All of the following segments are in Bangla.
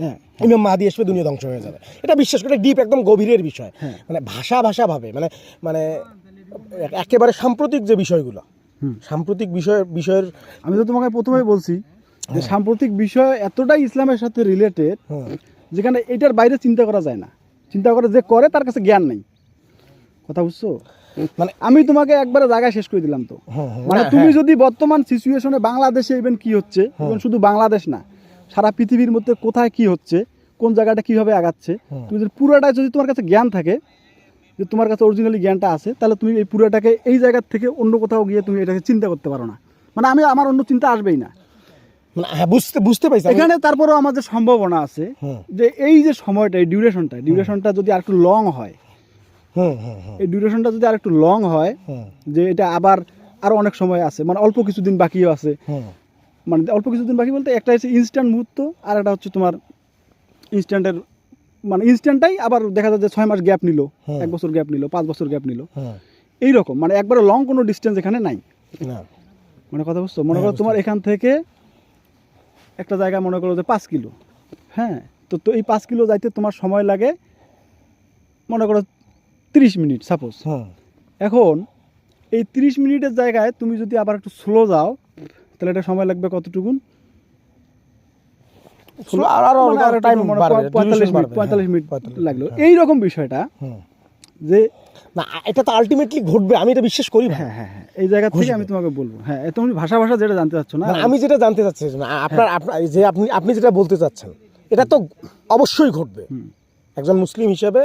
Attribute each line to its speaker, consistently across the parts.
Speaker 1: হ্যাঁ
Speaker 2: ইমাম মাহাদি আসবে দুনিয়া ধ্বংস হয়ে যাবে। এটা বিশ্বাস করে ডিপ একদম গভীরের বিষয়।
Speaker 1: হ্যাঁ।
Speaker 2: মানে ভাষা ভাষা ভাবে মানে মানে একেবারে সাম্প্রতিক যে বিষয়গুলো সাম্প্রতিক বিষয় বিষয়ের
Speaker 1: আমি তো তোমাকে প্রথমেই বলছি যে সাম্প্রতিক বিষয় এতটাই ইসলামের সাথে রিলেটেড যেখানে এটার বাইরে চিন্তা করা যায় না। চিন্তা করে যে করে তার কাছে জ্ঞান নেই। কথা বুঝছ?
Speaker 2: মানে
Speaker 1: আমি তোমাকে একবারে জায়গায় শেষ করে দিলাম তো। মানে তুমি
Speaker 2: হ্যাঁ।
Speaker 1: যদি বর্তমান সিচুয়েশনে বাংলাদেশে ইভেন কি হচ্ছে শুধু বাংলাদেশ না সারা পৃথিবীর মধ্যে কোথায় কি হচ্ছে কোন জায়গাটা কীভাবে আগাচ্ছে তুমি যদি পুরোটা যদি তোমার কাছে জ্ঞান থাকে যে তোমার কাছে অরিজিনালি জ্ঞানটা আছে তাহলে তুমি এই পুরোটাকে এই জায়গার থেকে অন্য কোথাও গিয়ে তুমি এটাকে চিন্তা করতে পারো না। মানে আমি আমার অন্য চিন্তা আসবেই না।
Speaker 2: মানে হ্যাঁ বুঝতে বুঝতে আমি-
Speaker 1: এখানে তারপরেও আমার যে সম্ভাবনা আছে
Speaker 2: হুম,
Speaker 1: যে এই যে সময়টা এই ডিউরেশনটা ডিউরেশনটা যদি আর একটু লং হয় এই ডিউরেশনটা যদি আর একটু লং হয়। যে এটা আবার আরও অনেক সময় আছে মানে অল্প কিছুদিন বাকিও আছে মানে অল্প কিছুদিন বাকি বলতে একটা হচ্ছে ইনস্ট্যান্ট মুহূর্ত আর একটা হচ্ছে তোমার ইনস্ট্যান্টের মানে ইনস্ট্যান্টটাই আবার দেখা যায় যে ছয় মাস গ্যাপ নিল এক বছর গ্যাপ নিল পাঁচ বছর গ্যাপ নিল।
Speaker 2: হুম,
Speaker 1: এইরকম মানে একবারে লং কোনো ডিস্টেন্স এখানে নাই। মানে কথা বুঝছ? মনে
Speaker 2: হ্যাঁ,
Speaker 1: করো তোমার এখান থেকে একটা জায়গা মনে করো যে পাঁচ কিলো। হ্যাঁ তো তো এই পাঁচ কিলো যাইতে তোমার সময় লাগে মনে করো তিরিশ মিনিট সাপোজ এখন এই তিরিশ মিনিটের জায়গায় তুমি যদি আবার একটু স্লো যাও তাহলে এটা সময় লাগবে
Speaker 2: আরও
Speaker 1: মানে মনে পঁয়তাল্লিশ মিনিট
Speaker 2: হ্যাঁ,
Speaker 1: মিনিট
Speaker 2: 45
Speaker 1: লাগল।
Speaker 2: হ্যাঁ।
Speaker 1: এইরকম বিষয়টা যে
Speaker 2: না এটা তো আলটিমেটলি ঘটবে আমি এটা বিশ্বাস করি
Speaker 1: হ্যাঁ হ্যাঁ হ্যাঁ এই জায়গা থেকে আমি তোমাকে বলব। হ্যাঁ তুমি ভাষা ভাষা যেটা জানতে চাচ্ছ না?
Speaker 2: মানে আমি যেটা জানতে চাচ্ছি আপনার আপনার যে আপনি আপনি যেটা বলতে চাচ্ছেন এটা তো অবশ্যই ঘটবে। একজন মুসলিম হিসেবে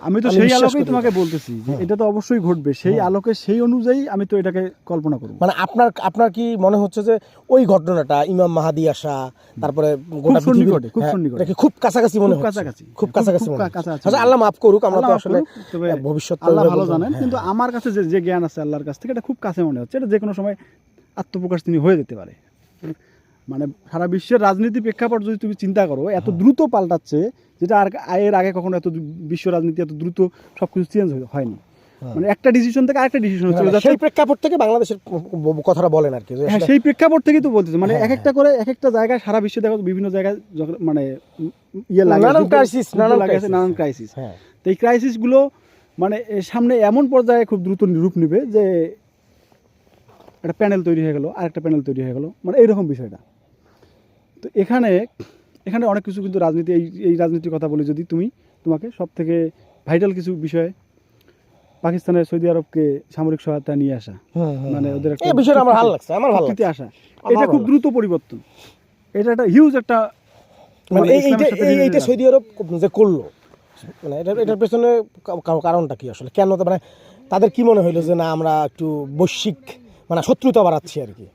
Speaker 1: আমি তো সেই আলোকেই তোমাকে বলতেছি এটা তো অবশ্যই ঘটবে। সেই আলোকে সেই অনুযায়ী আমি তো এটাকে কল্পনা করব।
Speaker 2: মানে আপনার আপনার কি মনে হচ্ছে যে ওই ঘটনাটা ইমাম মাহাদি আসা তারপরে গোটা পৃথিবীর-
Speaker 1: খুব
Speaker 2: হ্যাঁ,
Speaker 1: সন্নিকটে।
Speaker 2: খুব কাছাকাছি মনে
Speaker 1: খুব
Speaker 2: হচ্ছে?
Speaker 1: কাছাকাছি।
Speaker 2: খুব
Speaker 1: খুব-
Speaker 2: কাছাকাছি
Speaker 1: খুব
Speaker 2: মনে হচ্ছে। আচ্ছা আল্লাহ মাফ করুক আমরা তো আসলে ভবিষ্যৎ
Speaker 1: আল্লাহ ভালো জানেন
Speaker 2: হ্যাঁ,
Speaker 1: কিন্তু আমার কাছে যে যে জ্ঞান আছে আল্লাহর কাছ থেকে এটা খুব কাছে মনে হচ্ছে। এটা যে কোনো সময় আত্মপ্রকাশ তিনি হয়ে যেতে পারে। মানে সারা বিশ্বের রাজনীতি প্রেক্ষাপট যদি তুমি চিন্তা করো এত দ্রুত পাল্টাচ্ছে যেটা আর এর আগে কখনো এত বিশ্ব রাজনীতি এত দ্রুত সব কিছু চেঞ্জ হয়নি। মানে একটা ডিসিশন থেকে আরেকটা ডিসিশন চলে যাচ্ছে।
Speaker 2: সেই প্রেক্ষাপট থেকে বাংলাদেশের কথাটা বলেন আর কি।
Speaker 1: হ্যাঁ সেই প্রেক্ষাপট থেকেই তো বলতেছে। মানে
Speaker 2: হ্যাঁ,
Speaker 1: এক একটা করে এক একটা জায়গায় সারা বিশ্বে দেখো বিভিন্ন জায়গায় মানে ইয়ে লাগে
Speaker 2: নানান
Speaker 1: যুদ্ধ
Speaker 2: নানান
Speaker 1: ক্রাইসিস
Speaker 2: হ্যাঁ।
Speaker 1: তো এই ক্রাইসিসগুলো মানে সামনে এমন পর্যায়ে খুব দ্রুত রূপ নেবে যে একটা প্যানেল তৈরি হয়ে গেল আরেকটা প্যানেল তৈরি হয়ে গেলো। মানে এইরকম বিষয়টা। তো এখানে এখানে অনেক কিছু কিন্তু রাজনীতি এই এই রাজনীতির কথা বলি যদি তুমি তোমাকে সব থেকে ভাইটাল কিছু বিষয় পাকিস্তানের সৌদি আরবকে সামরিক সহায়তা নিয়ে আসা।
Speaker 2: হুম, হুম,
Speaker 1: মানে ওদের একটা
Speaker 2: এই বিষয়টা আমার ভালো লাগছে আমার ভালো লাগছে।
Speaker 1: আসা। এটা খুব দ্রুত পরিবর্তন। এটা একটা হিউজ একটা
Speaker 2: মানে এই- এইটা
Speaker 1: সাথে
Speaker 2: এই- এইটা সৌদি আরব যে করল মানে এটা এটার পেছনে কারণটা কি আসলে? কেন তো মানে তাদের কি মনে হইল যে না আমরা একটু বৈশ্বিক মানে শত্রুতা বাড়াচ্ছি আর কি?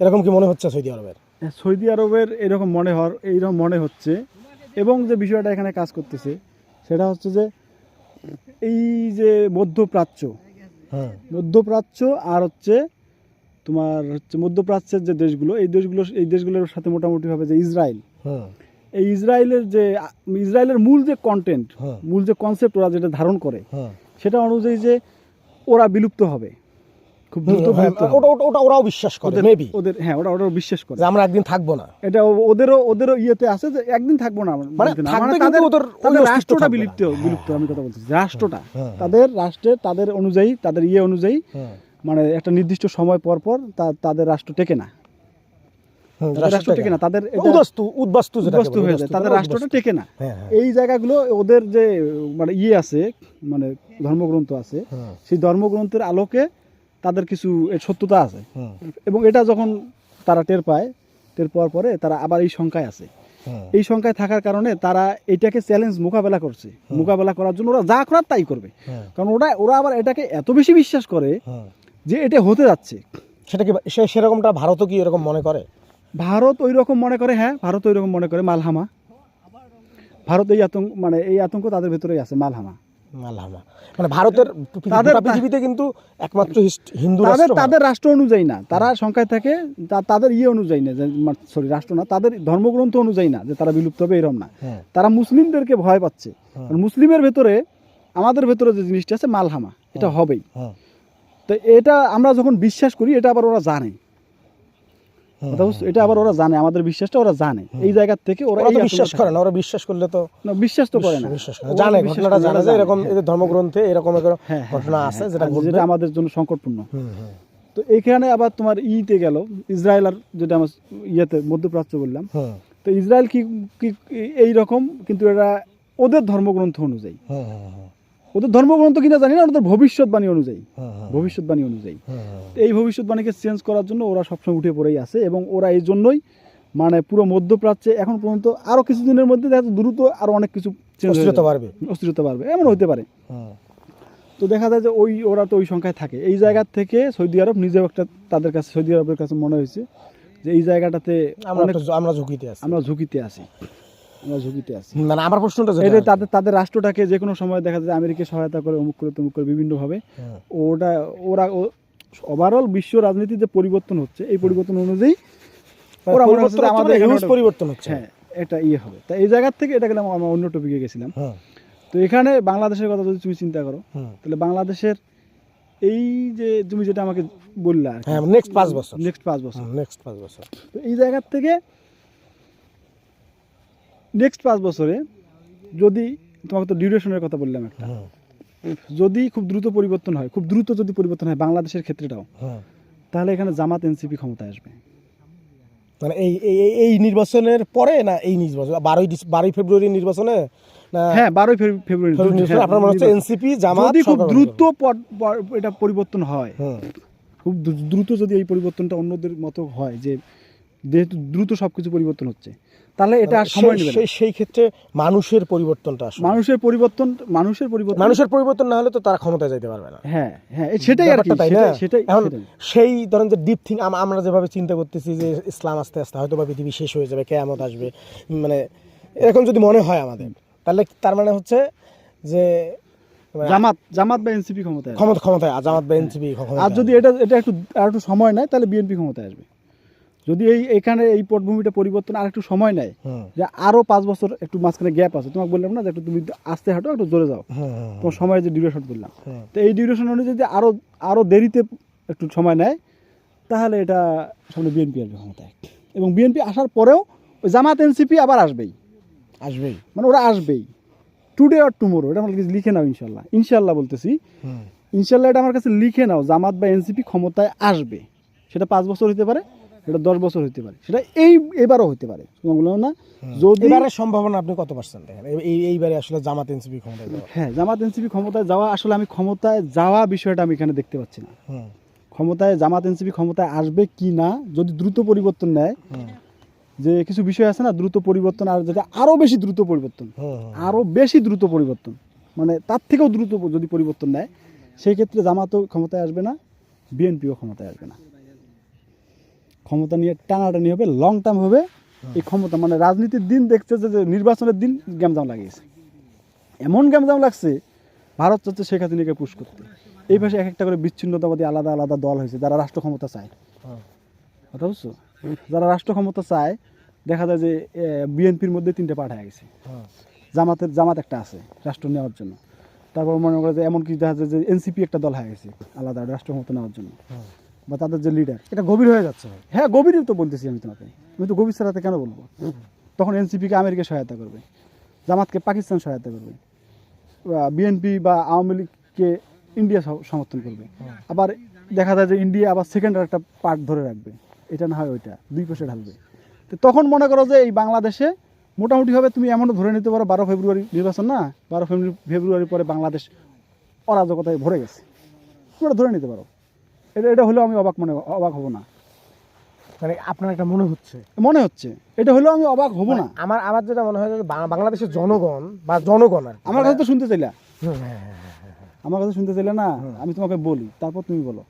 Speaker 2: এরকম কি মনে হচ্ছে সৌদি আরবের?
Speaker 1: হ্যাঁ, সৌদি আরবের এরকম মনে হওয়ার এইরকম মনে হচ্ছে। এবং যে বিষয়টা এখানে কাজ করতেছে সেটা হচ্ছে যে এই যে মধ্যপ্রাচ্য
Speaker 2: হুম
Speaker 1: মধ্যপ্রাচ্য আর হচ্ছে তোমার হচ্ছে মধ্যপ্রাচ্যের যে দেশগুলো এই দেশগুলো এই দেশগুলোর সাথে মোটামুটিভাবে যে ইসরায়েল।
Speaker 2: হুম
Speaker 1: এই ইসরায়েলের যে ইসরায়েলের মূল যে কন্টেন্ট মূল যে কনসেপ্ট ওরা যেটা ধারণ করে সেটা অনুযায়ী যে ওরা বিলুপ্ত হবে। খুব দ্রুত
Speaker 2: হ্যাঁ,
Speaker 1: বিলুপ্ত হবে।
Speaker 2: ওটা ওটা ওটা ওরাও বিশ্বাস করে মেবি
Speaker 1: ওদের হ্যাঁ ওরা ওরা বিশ্বাস করে।
Speaker 2: যে আমরা একদিন থাকব না।
Speaker 1: এটা ওদেরও ওদেরও ইয়েতে আছে যে একদিন থাকব না
Speaker 2: মানে থাকবে
Speaker 1: মানে
Speaker 2: কিন্তু ওদের
Speaker 1: তাদের রাষ্ট্রটা বিলুপ্ত বিলুপ্ত আমি কথা বলছি রাষ্ট্রটা তাদের রাষ্ট্রের তাদের অনুযায়ী তাদের ইয়ে অনুযায়ী মানে একটা নির্দিষ্ট সময় পর পর তাদের রাষ্ট্র টেকে না। তাদের রাষ্ট্র টেকে না। তাদের
Speaker 2: উদ্বাস্তু উদ্বাস্তু
Speaker 1: উদ্বাস্তু হয়ে যায়। তাদের রাষ্ট্রটা টেকে না।
Speaker 2: হ্যাঁ হ্যাঁ।
Speaker 1: এই জায়গাগুলো ওদের যে মানে ইয়ে আছে মানে ধর্মগ্রন্থ আছে সেই ধর্মগ্রন্থের আলোকে তাদের কিছু এর সত্যতা আছে। এবং এটা যখন তারা টের পায় টের পাওয়ার পরে তারা আবার এই সংখ্যায় আছে। এই সংখ্যায় থাকার কারণে তারা এটাকে চ্যালেঞ্জ মোকাবেলা করছে। মোকাবেলা করার জন্য ওরা যা করার তাই করবে। কারণ ওরা ওরা আবার এটাকে এত বেশি বিশ্বাস করে যে এটা হতে যাচ্ছে।
Speaker 2: সেটা কি সেরকমটা ভারতও কি এরকম মনে করে?
Speaker 1: ভারত ওই রকম মনে করে হ্যাঁ ভারত ওই রকম মনে করে মালহামা। ভারত এই আতঙ্ক মানে এই আতঙ্ক তাদের ভেতরেই আছে মালহামা।
Speaker 2: মানে ভারতের পৃথিবীতে কিন্তু একমাত্র হিন্দু
Speaker 1: তাদের
Speaker 2: রাষ্ট্র
Speaker 1: তাদের রাষ্ট্র অনুযায়ী না। তারা সংখ্যায় থাকে তাদের ইয়ে অনুযায়ী না সরি রাষ্ট্র না তাদের ধর্মগ্রন্থ অনুযায়ী না যে তারা বিলুপ্ত হবে এরকম না। তারা মুসলিমদেরকে ভয় পাচ্ছে। মুসলিমের ভেতরে আমাদের ভেতরে যে জিনিসটা আছে মালহামা এটা হবেই। তো এটা আমরা যখন বিশ্বাস করি এটা আবার ওরা জানে। এটা আবার ওরা জানে আমাদের বিশ্বাসটা ওরা জানে। এই জায়গা থেকে ওরা
Speaker 2: বিশ্বাস করে না ওরা বিশ্বাস করলে তো
Speaker 1: না, বিশ্বাস তো করে না।
Speaker 2: বিশ্বাস করে জানে ঘটনাটা জানে যে এরকম
Speaker 1: হ্যাঁ।
Speaker 2: এদের ধর্মগ্রন্থে এরকম
Speaker 1: হ্যাঁ, হ্যাঁ,
Speaker 2: ঘটনা আছে যেটা
Speaker 1: যেটা আমাদের জন্য সংকটপূর্ণ। তো এখানে আবার তোমার ইতে গেল। ইসরায়েল আর যেটা আমার ইয়েতে মধ্যপ্রাচ্য বললাম তো ইসরায়েল কি কি এই রকম কিন্তু এরা ওদের ধর্মগ্রন্থ অনুযায়ী। ওদের ধর্মগ্রন্থ কিনা জানি না ওদের ভবিষ্যৎবাণী অনুযায়ী।
Speaker 2: হুম, হুম,
Speaker 1: ভবিষ্যৎবাণী অনুযায়ী। এই ভবিষ্যৎবাণীকে চেঞ্জ করার জন্য ওরা সবসময় উঠে পড়েই আছে এবং ওরা এই জন্যই মানে পুরো মধ্যপ্রাচ্যে এখন পর্যন্ত আরও কিছুদিনের মধ্যে দেখা দ্রুত আরও অনেক কিছু চেঞ্জ
Speaker 2: অস্থিরতা বাড়বে।
Speaker 1: এমন হতে পারে। তো দেখা যায় যে ওই ওরা তো ওই সংখ্যায় থাকে। এই জায়গা থেকে সৌদি আরব নিজেও একটা তাদের কাছে সৌদি আরবের কাছে মনে হয়েছে যে এই জায়গাটাতে
Speaker 2: আমরা আমরা ঝুঁকিতে আছি।
Speaker 1: আমরা ঝুঁকিতে আছি। আমরা ঝুঁকিতে আছি।
Speaker 2: মানে আমার প্রশ্নটা
Speaker 1: এটা তাদের তাদের রাষ্ট্রটাকে যে কোনো সময় দেখা যায় আমেরিকা সহায়তা করে অমুক করে তমুক করে বিভিন্নভাবে। ওটা ওরা ওভারঅল বিশ্ব রাজনীতির যে পরিবর্তন হচ্ছে এই পরিবর্তন অনুযায়ী
Speaker 2: মানে
Speaker 1: ওরা আমাদের একটা-
Speaker 2: পরিবর্তন হচ্ছে।
Speaker 1: হ্যাঁ এটা ইয়ে হবে। তা এই জায়গার থেকে এটা গেলাম আমরা অন্য টপিকে গেছিলাম। তো এখানে বাংলাদেশের কথা যদি তুমি চিন্তা করো তাহলে বাংলাদেশের এই যে তুমি যেটা আমাকে বললা
Speaker 2: হ্যাঁ নেক্সট পাঁচ বছর।
Speaker 1: নেক্সট পাঁচ বছর।
Speaker 2: নেক্সট পাঁচ বছর।
Speaker 1: তো এই জায়গার থেকে নেক্সট পাঁচ বছরে যদি তোমাকে তো ডিউরেশনের কথা বললাম একটা। যদি খুব দ্রুত পরিবর্তন হয় খুব দ্রুত যদি পরিবর্তন হয় বাংলাদেশের ক্ষেত্রেটাও তাহলে এখানে জামাত এনসিপি ক্ষমতায় আসবে।
Speaker 2: মানে এই এই- নির্বাচনের পরে না এই নির্বাচন বারোই বারোই ফেব্রুয়ারি নির্বাচনে
Speaker 1: হ্যাঁ বারোই ফেব্রুয়ারি হ্যাঁ,
Speaker 2: আপনার মনে হচ্ছে এনসিপি জামাত
Speaker 1: যদি খুব দ্রুত এটা পরিবর্তন হয়। খুব দ্রুত যদি এই পরিবর্তনটা অন্যদের মতো হয় যে যেহেতু দ্রুত সবকিছু পরিবর্তন হচ্ছে। তাহলে এটা আর সময়
Speaker 2: সেই-
Speaker 1: নেবে
Speaker 2: সেই সেই ক্ষেত্রে মানুষের পরিবর্তনটা আসবে।
Speaker 1: মানুষের পরিবর্তন মানুষের পরিবর্তন
Speaker 2: মানুষের পরিবর্তন না হলে তো তারা ক্ষমতায় যাইতে পারবে না।
Speaker 1: হ্যাঁ হ্যাঁ সেটাই আর কি সেটাই
Speaker 2: এখন সেই ধরেন যে ডিপ থিং আমরা যেভাবে চিন্তা করতেছি যে ইসলাম আস্তে আস্তে হয়তো বা পৃথিবী শেষ হয়ে যাবে কেয়ামত আসবে মানে এরকম যদি মনে হয় আমাদের তাহলে তার মানে হচ্ছে যে মানে
Speaker 1: জামাত জামাত বা এনসিপি ক্ষমতায়
Speaker 2: ক্ষমতায় জামাত বা এনসিপি
Speaker 1: আর যদি এটা এটা একটু আর একটু সময় নেয় তাহলে বিএনপি ক্ষমতায় আসবে। যদি এই এখানে এই পটভূমিটা পরিবর্তন আর একটু সময় নেয় যে আরও পাঁচ বছর একটু মাঝখানে গ্যাপ আছে। তোমাকে বললাম না যে একটু তুমি আস্তে হাঁটো একটু জোরে যাও। তোমার সময়ের যে ডিউরেশন বললাম। তো এই ডিউরেশন অনুযায়ী যদি আরও আরও দেরিতে একটু সময় নেয় তাহলে এটা সামনে বিএনপি আসবে ক্ষমতায় এবং বিএনপি আসার পরেও ওই জামাত এনসিপি আবার আসবেই।
Speaker 2: আসবেই।
Speaker 1: মানে ওরা আসবেই। টুডে আর টুমোরো এটা আমার কাছে লিখে নাও ইনশাল্লাহ। ইনশাল্লাহ বলতেছি। ইনশাল্লাহ এটা আমার কাছে লিখে নাও জামাত বা এনসিপি ক্ষমতায় আসবে। সেটা পাঁচ বছর হতে পারে সেটা দশ বছর হতে পারে। সেটা এই এবারও হতে পারে। তোমাকে না যদি
Speaker 2: এবারে সম্ভাবনা আপনি কত পার্সেন্ট? দেখেন এই- এই এইবারে আসলে জামাত এনসিপি ক্ষমতায়
Speaker 1: হ্যাঁ জামাত এনসিপি ক্ষমতায় যাওয়া আসলে আমি ক্ষমতায় যাওয়া বিষয়টা আমি এখানে দেখতে পাচ্ছি না। ক্ষমতায় জামাত এনসিপি ক্ষমতায় আসবে কি না যদি দ্রুত পরিবর্তন নেয় যে কিছু বিষয় আছে না দ্রুত পরিবর্তন আর যেটা আরও বেশি দ্রুত পরিবর্তন। আরও বেশি দ্রুত পরিবর্তন মানে তার থেকেও দ্রুত যদি পরিবর্তন নেয় সেই ক্ষেত্রে জামাতও ক্ষমতায় আসবে না বিএনপিও ক্ষমতায় আসবে না। ক্ষমতা নিয়ে টানাটানি হবে লং টার্ম হবে। এই ক্ষমতা মানে রাজনীতির দিন দেখছে যে নির্বাচনের দিন গ্যামজাম লাগিয়েছে। এমন গ্যামজাম লাগছে, ভারত চাচ্ছে শেখ হাসিনাকে পুশ করতে। এই পাশে এক একটা করে বিচ্ছিন্নতাবাদী আলাদা আলাদা দল হয়েছে, যারা রাষ্ট্র ক্ষমতা চায়। কথা বুঝছ? যারা রাষ্ট্র ক্ষমতা চায়, দেখা যায় যে বিএনপির মধ্যে তিনটে পার্ট হয়ে গেছে। জামাতের, জামাত একটা আছে, রাষ্ট্র নেওয়ার জন্য। তারপর মনে করে যে এমন কি দেখা যায় যে এনসিপি একটা দল হয়ে গেছে, আলাদা রাষ্ট্র ক্ষমতা নেওয়ার জন্য। বা তাদের যে লিডার
Speaker 2: এটা গভীর হয়ে যাচ্ছে।
Speaker 1: হ্যাঁ গভীরই তো বলতেছি আমি তোমাকে। আমি তো গভীর ছাড়াতে কেন বলব? তখন এনসিপিকে আমেরিকা সহায়তা করবে, জামাতকে পাকিস্তান সহায়তা করবে বিএনপি বা আওয়ামী লীগকে ইন্ডিয়া সমর্থন করবে। আবার দেখা যায় যে ইন্ডিয়া আবার সেকেন্ড একটা পার্ট ধরে রাখবে। এটা না হয় ওইটা, দুই পাশে ঢালবে। তো তখন মনে করো যে এই বাংলাদেশে মোটামুটিভাবে তুমি এমনও ধরে নিতে পারো, বারো ফেব্রুয়ারি নির্বাচন না, বারো ফেব্রুয়ারি ফেব্রুয়ারি পরে বাংলাদেশ অরাজকতায় ভরে গেছে। তোমরা ধরে নিতে পারো। এটা এটা হলেও আমি অবাক মনে অবাক হব না।
Speaker 2: মানে আপনার একটা মনে হচ্ছে?
Speaker 1: মনে হচ্ছে। এটা হলেও আমি অবাক হব না।
Speaker 2: আমার আমার যেটা মনে হয় বাংলাদেশের জনগণ বা জনগণ আর
Speaker 1: আমার কাছে তো শুনতে চাইলা?
Speaker 2: হ্যাঁ, হ্যাঁ, হ্যাঁ।
Speaker 1: আমার কাছে শুনতে চাইলে না? আমি তোমাকে বলি তারপর তুমি বলো।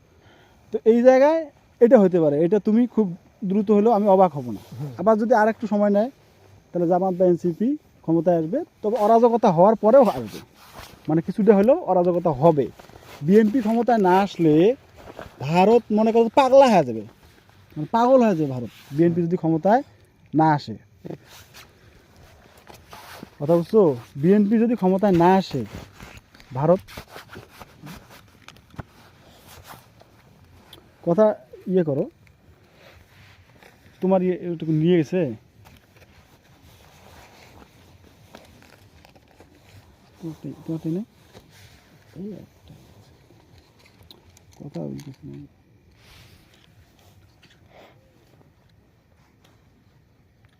Speaker 1: তো এই জায়গায় এটা হতে পারে এটা তুমি খুব দ্রুত হলেও আমি অবাক হব না। আবার যদি আর একটু সময় নেয় তাহলে জামাত বা এনসিপি ক্ষমতায় আসবে। তবে অরাজকতা হওয়ার পরেও আসবে। মানে কিছুটা হলেও অরাজকতা হবে। বিএনপি ক্ষমতায় না আসলে ভারত মনে করো পাগলা হয়ে যাবে। মানে পাগল হয়ে যাবে ভারত। বিএনপি যদি ক্ষমতায় না আসে। কথা বুঝছ? বিএনপি যদি ক্ষমতায় না আসে, ভারত কথা ইয়ে করো। তোমার ইয়ে- এটুকু নিয়ে গেছে? তোমারটাই তোমারটাই না এই একটা কথা বলতেছি না